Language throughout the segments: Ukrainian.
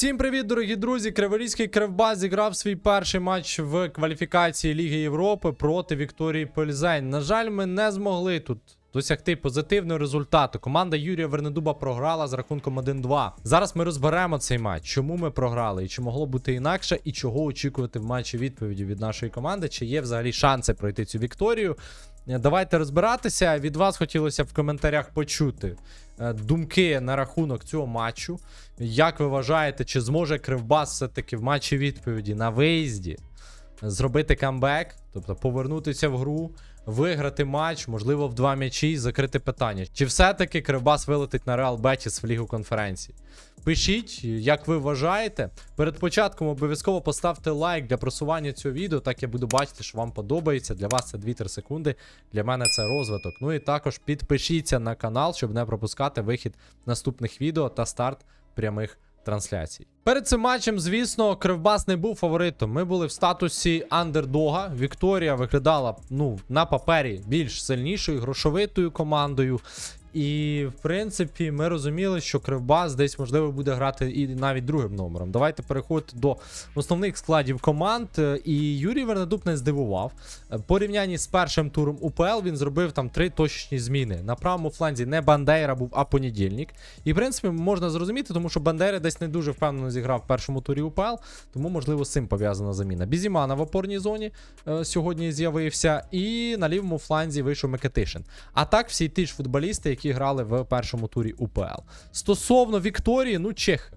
Всім привіт, дорогі друзі! Криворізький Кривбас зіграв свій перший матч в кваліфікації Ліги Європи проти Вікторії Пельзень. На жаль, ми не змогли тут досягти позитивного результату. Команда Юрія Вернедуба програла з рахунком 1-2. Зараз ми розберемо цей матч, чому ми програли, і чи могло бути інакше, і чого очікувати в матчі відповіді від нашої команди, чи є взагалі шанси пройти цю вікторію. Е, Давайте розбиратися. Від вас хотілося в коментарях почути е, думки на рахунок цього матчу. Як ви вважаєте, чи зможе Кривбас все-таки в матчі відповіді на виїзді зробити камбек, тобто повернутися в гру, виграти матч, можливо, в два м'ячі і закрити питання? Чи все-таки Кривбас вилетить на Реал Бетіс в Лігу конференції? Пишіть, як ви вважаєте. Перед початком обов'язково поставте лайк для просування цього відео. Так я буду бачити, що вам подобається. Для вас це 2-3 секунди. Для мене це розвиток. Ну і також підпишіться на канал, щоб не пропускати вихід наступних відео та старт прямих трансляцій. Перед цим матчем, звісно, Кривбас не був фаворитом. Ми були в статусі андердога. Вікторія виглядала ну, на папері більш сильнішою, грошовитою командою. І, в принципі, ми розуміли, що Кривбас десь можливо буде грати і навіть другим номером. Давайте переходити до основних складів команд. І Юрій Вернедуб не здивував. Порівнянні з першим туром УПЛ він зробив там три точечні зміни. На правому фланзі не Бандейра був, а понедільник. І в принципі можна зрозуміти, тому що Бандера десь не дуже впевнено зіграв в першому турі УПЛ, тому можливо з цим пов'язана заміна. Бізімана в опорній зоні е, сьогодні з'явився, і на лівому фланзі вийшов Микитишин. А так всі ті ж футболісти, які грали в першому турі УПЛ. Стосовно Вікторії, ну чехи.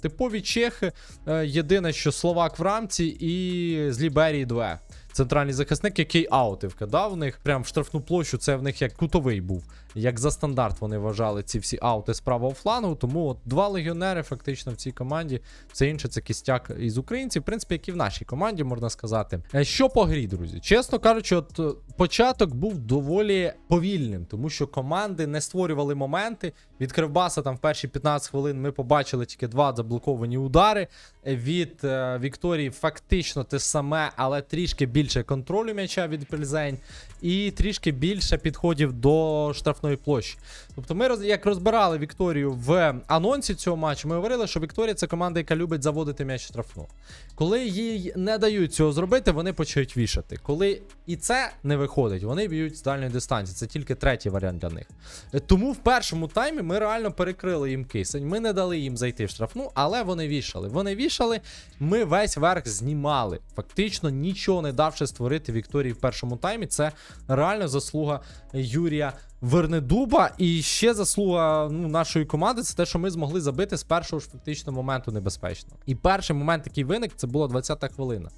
Типові чехи. Е, Єдине, що Словак в рамці і з Ліберії Две. Центральний захисник, який аути дав в них. Прям в штрафну площу. Це в них як кутовий був. Як за стандарт вони вважали ці всі аути з правого флангу. Тому от два легіонери фактично в цій команді. Все інше це кістяк із українців. В принципі, як і в нашій команді, можна сказати. Е, Що по грі, друзі? Чесно кажучи, от е, початок був доволі повільним, тому що команди не створювали моменти. Від Кривбаса там в перші 15 хвилин ми побачили тільки два заблоковані удари. Е, Від е, Вікторії фактично те саме, але трішки більше контролю м'яча від Пельзень, і трішки більше підходів до штрафної площі. Тобто, ми роз- як розбирали Вікторію в анонсі цього матчу, ми говорили, що Вікторія це команда, яка любить заводити м'яч штрафну. Коли їй не дають цього зробити, вони почають вішати. Коли і це не виходить, вони б'ють з дальньої дистанції. Це тільки третій варіант для них. Е, Тому в першому таймі ми реально перекрили їм кисень. Ми не дали їм зайти в штрафну, але вони вішали. Вони вішали, ми весь верх знімали. Фактично нічого не давши створити Вікторії в першому таймі. Це реально заслуга Юрія Вернедуба. І ще заслуга ну, нашої команди це те, що ми змогли забити з першого ж фактично моменту небезпечно. І перший момент, який виник, це була 20-та хвилина.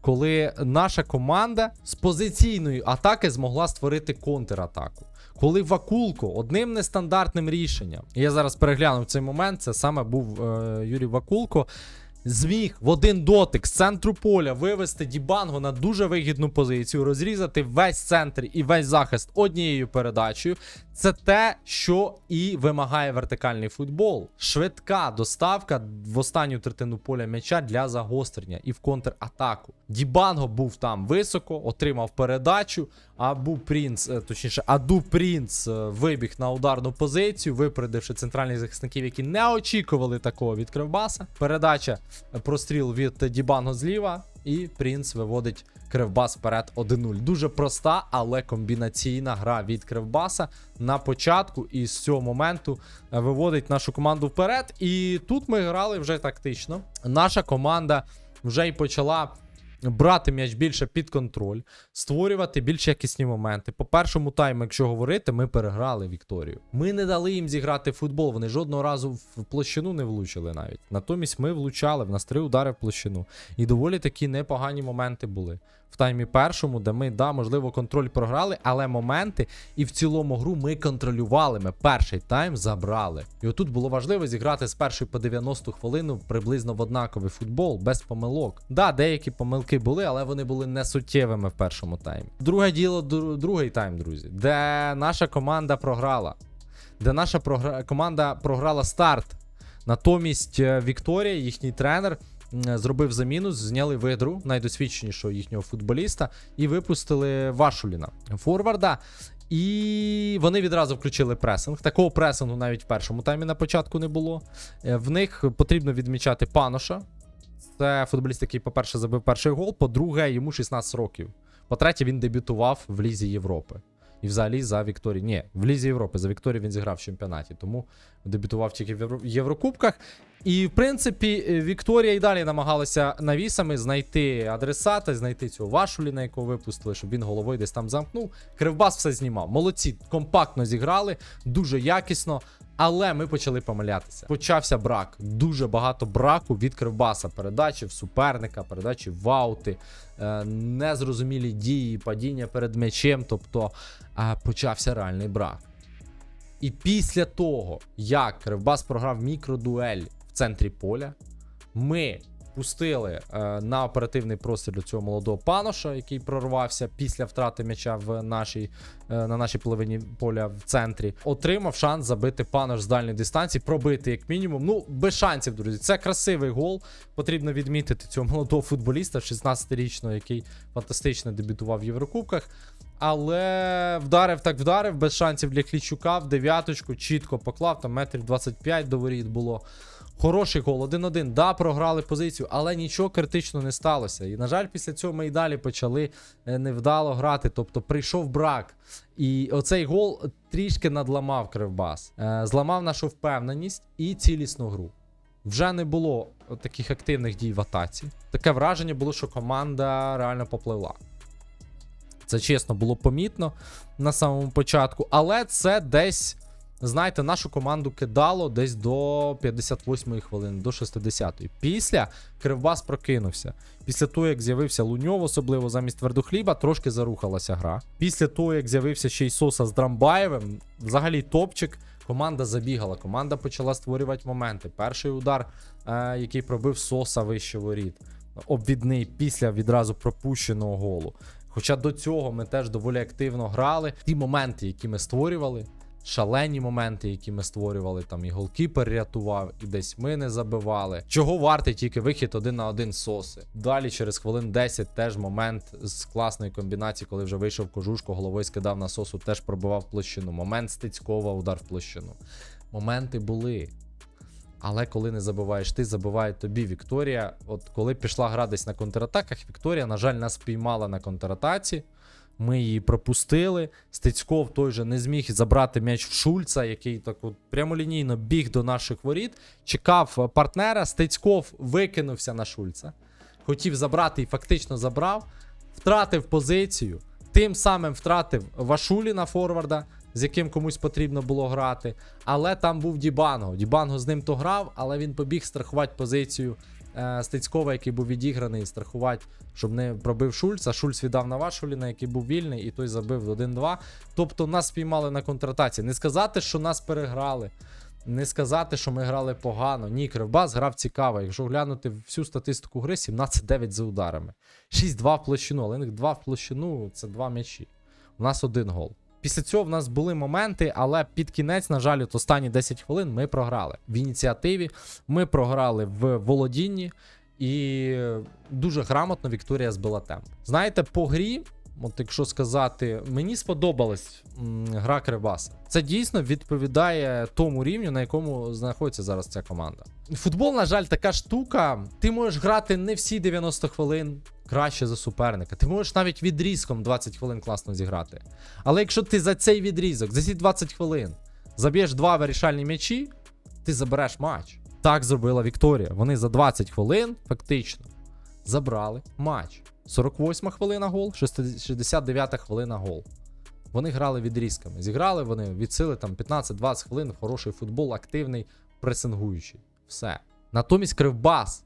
Коли наша команда з позиційної атаки змогла створити контратаку. Коли Вакулко одним нестандартним рішенням, я зараз переглянув цей момент, це саме був е, Юрій Вакулко. Зміг в один дотик з центру поля вивести Дібанго на дуже вигідну позицію, розрізати весь центр і весь захист однією передачею. Це те, що і вимагає вертикальний футбол. Швидка доставка в останню третину поля м'яча для загострення і в контратаку. Дібанго був там високо, отримав передачу. Абу Принц, е, точніше, Аду Принц е, вибіг на ударну позицію, випередивши центральних захисників, які не очікували такого від Кривбаса. Передача е, простріл від Дібанго зліва, і Принц виводить Кривбас вперед 1-0. Дуже проста, але комбінаційна гра від Кривбаса на початку і з цього моменту виводить нашу команду вперед. І тут ми грали вже тактично. Наша команда вже й почала. Брати м'яч більше під контроль, створювати більш якісні моменти. По першому тайму, якщо говорити, ми переграли Вікторію. Ми не дали їм зіграти футбол. Вони жодного разу в площину не влучили навіть. Натомість ми влучали, в нас три удари в площину. І доволі такі непогані моменти були. В таймі першому, де ми, да, можливо, контроль програли, але моменти і в цілому гру ми контролювали. Ми перший тайм забрали. І отут було важливо зіграти з першої по 90 хвилину приблизно в однаковий футбол, без помилок. Да, деякі помилки були, але вони були не суттєвими в першому таймі. Друге діло, дру- другий тайм, друзі, де наша команда програла. Де наша програ... команда програла старт. Натомість е, Вікторія, їхній тренер, зробив заміну, зняли видру найдосвідченішого їхнього футболіста і випустили Вашуліна форварда. І вони відразу включили пресинг. Такого пресингу навіть в першому таймі на початку не було. Е, В них потрібно відмічати Паноша. Це футболіст, який, по-перше, забив перший гол. По-друге, йому 16 років. По-третє, він дебютував в Лізі Європи. І взагалі за Вікторію. Ні, в Лізі Європи. За Вікторію він зіграв в чемпіонаті, тому дебютував тільки в Єврокубках. І, в принципі, е, Вікторія і далі намагалася навісами знайти адресата, знайти цього Вашуліна, якого випустили, щоб він головою десь там замкнув. Кривбас все знімав. Молодці, компактно зіграли, дуже якісно. Але ми почали помилятися. Почався брак. Дуже багато браку від Кривбаса. Передачі в суперника, передачі в аути, е, незрозумілі дії, падіння перед м'ячем. Тобто е, почався реальний брак. І після того, як Кривбас програв мікродуель центрі поля, ми пустили е, на оперативний простріл цього молодого паноша, який прорвався після втрати м'яча в нашій, е, на нашій половині поля в центрі. Отримав шанс забити панош з дальньої дистанції, пробити як мінімум. Ну, без шансів, друзі. Це красивий гол. Потрібно відмітити цього молодого футболіста, 16-річного, який фантастично дебютував в Єврокубках. Але вдарив так вдарив, без шансів для Клічука в дев'яточку, чітко поклав, там метрів 25 до воріт було. Хороший гол, 1-1. Да, програли позицію, але нічого критично не сталося. І, на жаль, після цього ми і далі почали е, невдало грати. Тобто прийшов брак. І оцей гол трішки надламав Кривбас. Е, Зламав нашу впевненість і цілісну гру. Вже не було таких активних дій в атаці. Таке враження було, що команда реально попливла. Це чесно було помітно на самому початку, але це десь, знаєте, нашу команду кидало десь до 58-ї хвилини, до 60-ї. Після Кривбас прокинувся. Після того, як з'явився Луньов, особливо замість твердохліба, трошки зарухалася гра. Після того, як з'явився ще й Соса з Драмбаєвим, взагалі топчик. Команда забігала, команда почала створювати моменти. Перший удар, е, який пробив Соса вище воріт, обвідний після відразу пропущеного голу. Хоча до цього ми теж доволі активно грали. Ті моменти, які ми створювали, шалені моменти, які ми створювали, там і голкіпер рятував, і десь ми не забивали. Чого вартий тільки вихід один на один соси. Далі, через хвилин 10, теж момент з класної комбінації, коли вже вийшов кожушко, головою скидав на сосу, теж пробивав площину. Момент Стецькова, удар в площину. Моменти були. Але коли не забиваєш ти, забиває тобі Вікторія. От коли пішла гра десь на контратаках, Вікторія, на жаль, нас спіймала на контратаці. Ми її пропустили. Стецьков той же не зміг забрати м'яч в Шульца, який так от прямолінійно біг до наших воріт. Чекав е, партнера. Стецьков викинувся на Шульца. Хотів забрати і фактично забрав. Втратив позицію. Тим самим втратив Вашуліна форварда, з яким комусь потрібно було грати. Але там був Дібанго. Дібанго з ним то грав, але він побіг страхувати позицію Стецькова, який був відіграний, страхувати, щоб не пробив Шульца. Шульц віддав на Вашуліна, який був вільний, і той забив 1-2. Тобто нас спіймали на контратаці. Не сказати, що нас переграли. Не сказати, що ми грали погано. Ні, Кривбас грав цікаво. Якщо глянути всю статистику гри, 17-9 за ударами. 6-2 в площину, але них 2 в площину це 2 м'ячі. У нас один гол. Після цього в нас були моменти, але під кінець, на жаль, от останні 10 хвилин ми програли. В ініціативі ми програли в володінні, і дуже грамотно Вікторія збила темп. Знаєте, по грі, от якщо сказати, мені сподобалась гра Кривбаса. Це дійсно відповідає тому рівню, на якому знаходиться зараз ця команда. Футбол, на жаль, така штука. Ти можеш грати не всі 90 хвилин краще за суперника. Ти можеш навіть відрізком 20 хвилин класно зіграти. Але якщо ти за цей відрізок, за ці 20 хвилин заб'єш два вирішальні м'ячі, ти забереш матч. Так зробила Вікторія. Вони за 20 хвилин фактично забрали матч. 48 хвилина гол, 69 хвилина гол. Вони грали відрізками. Зіграли вони від сили там 15-20 хвилин, хороший футбол, активний, пресингуючий. Все. Натомість Кривбас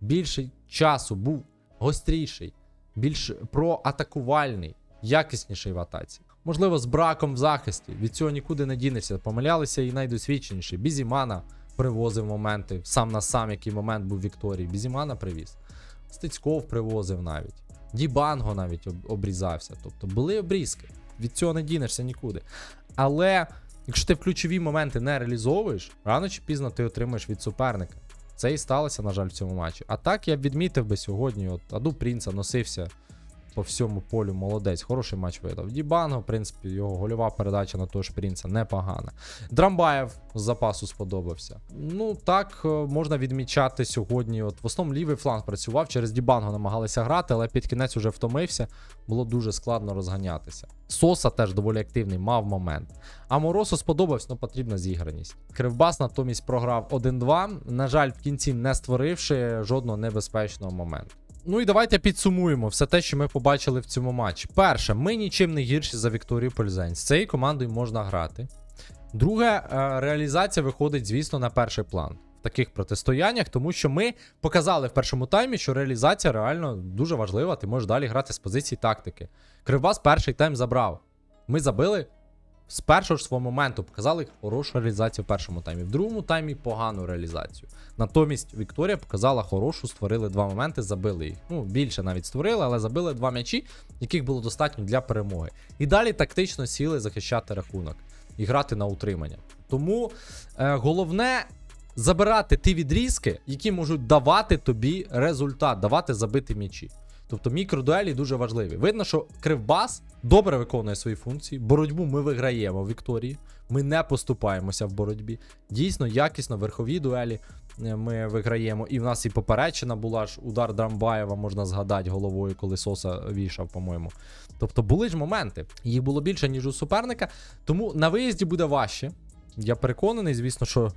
більше часу був гостріший, більш проатакувальний, якісніший в атаці. Можливо, з браком в захисті. Від цього нікуди не дінешся. Помилялися і найдосвідченіші. Бізімана привозив моменти. Сам на сам, який момент був Вікторії. Бізімана привіз. Стецьков привозив навіть. Дібанго навіть обрізався. Тобто були обрізки. Від цього не дінешся нікуди. Але якщо ти в ключові моменти не реалізовуєш, рано чи пізно ти отримаєш від суперника. Це і сталося, на жаль, в цьому матчі. А так я б відмітив би сьогодні, от Аду Принца носився по всьому полю молодець. Хороший матч видав. Дібанго, в принципі, його гольова передача на того ж Принца непогана. Драмбаєв з запасу сподобався. Ну так е, можна відмічати сьогодні. От в основному лівий фланг працював. Через Дібанго намагалися грати, але під кінець уже втомився. Було дуже складно розганятися. Соса теж доволі активний, мав момент. А Моросу сподобався, але потрібна зіграність. Кривбас натомість програв 1-2. На жаль, в кінці не створивши жодного небезпечного моменту. Ну і давайте підсумуємо все те, що ми побачили в цьому матчі. Перше, ми нічим не гірші за Вікторію Пользень. З цією командою можна грати. Друге, е, реалізація виходить, звісно, на перший план в таких протистояннях, тому що ми показали в першому таймі, що реалізація реально дуже важлива. Ти можеш далі грати з позиції тактики. Кривбас перший тайм забрав. Ми забили з першого ж свого моменту, показали хорошу реалізацію в першому таймі. В другому таймі погану реалізацію. Натомість Вікторія показала хорошу, створили два моменти, забили їх. Ну, більше навіть створили, але забили два м'ячі, яких було достатньо для перемоги. І далі тактично сіли захищати рахунок і грати на утримання. Тому е, головне забирати ті відрізки, які можуть давати тобі результат, давати забити м'ячі. Тобто мікродуелі дуже важливі. Видно, що Кривбас добре виконує свої функції. Боротьбу ми виграємо в Вікторії. Ми не поступаємося в боротьбі. Дійсно, якісно, верхові дуелі е, ми виграємо. І в нас і поперечина була ж удар Драмбаєва, можна згадати головою, коли Соса вішав, по-моєму. Тобто були ж моменти. Їх було більше, ніж у суперника. Тому на виїзді буде важче. Я переконаний, звісно, що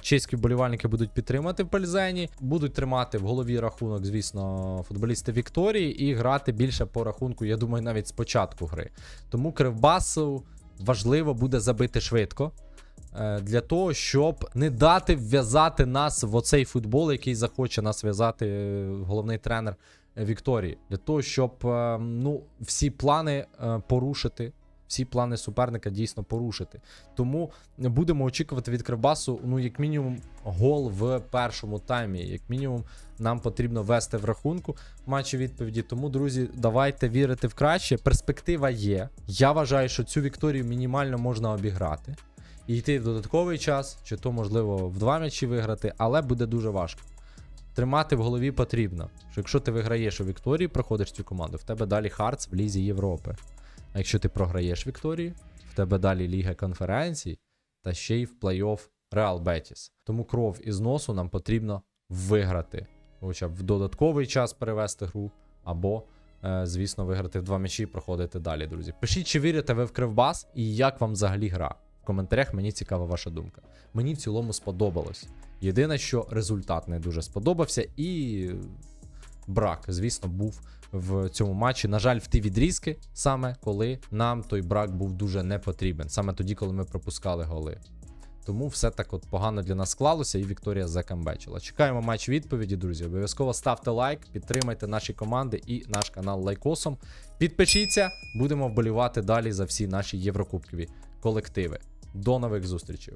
чеські вболівальники будуть підтримати в Пельзені, будуть тримати в голові рахунок, звісно, футболісти Вікторії і грати більше по рахунку, я думаю, навіть з початку гри. Тому Кривбасу важливо буде забити швидко. е, Для того, щоб не дати вв'язати нас в оцей футбол, який захоче нас в'язати е, головний тренер Вікторії. Для того, щоб е, ну, всі плани е, порушити, всі плани суперника дійсно порушити. Тому будемо очікувати від Кривбасу, ну, як мінімум, гол в першому таймі. Як мінімум, нам потрібно вести в рахунку матчі відповіді. Тому, друзі, давайте вірити в краще. Перспектива є. Я вважаю, що цю Вікторію мінімально можна обіграти. І йти в додатковий час, чи то, можливо, в два м'ячі виграти, але буде дуже важко. Тримати в голові потрібно, що якщо ти виграєш у Вікторії, проходиш цю команду, в тебе далі Хартс в Лізі Європи. А якщо ти програєш Вікторії, в тебе далі Ліга конференцій та ще й в плей-офф Реал Бетіс. Тому кров із носу нам потрібно виграти. Хоча б в додатковий час перевести гру, або, е, звісно, виграти в два м'ячі і проходити далі, друзі. Пишіть, чи вірите ви в Кривбас і як вам взагалі гра. В коментарях мені цікава ваша думка. Мені в цілому сподобалось. Єдине, що результат не дуже сподобався, і брак, звісно, був в цьому матчі. На жаль, в ті відрізки, саме коли нам той брак був дуже не потрібен, саме тоді, коли ми пропускали голи. Тому все так от погано для нас склалося, і Вікторія закамбечила. Чекаємо матч відповіді, друзі. Обов'язково ставте лайк, підтримайте наші команди і наш канал лайкосом. Підпишіться, будемо вболівати далі за всі наші єврокубкові колективи. До нових зустрічей!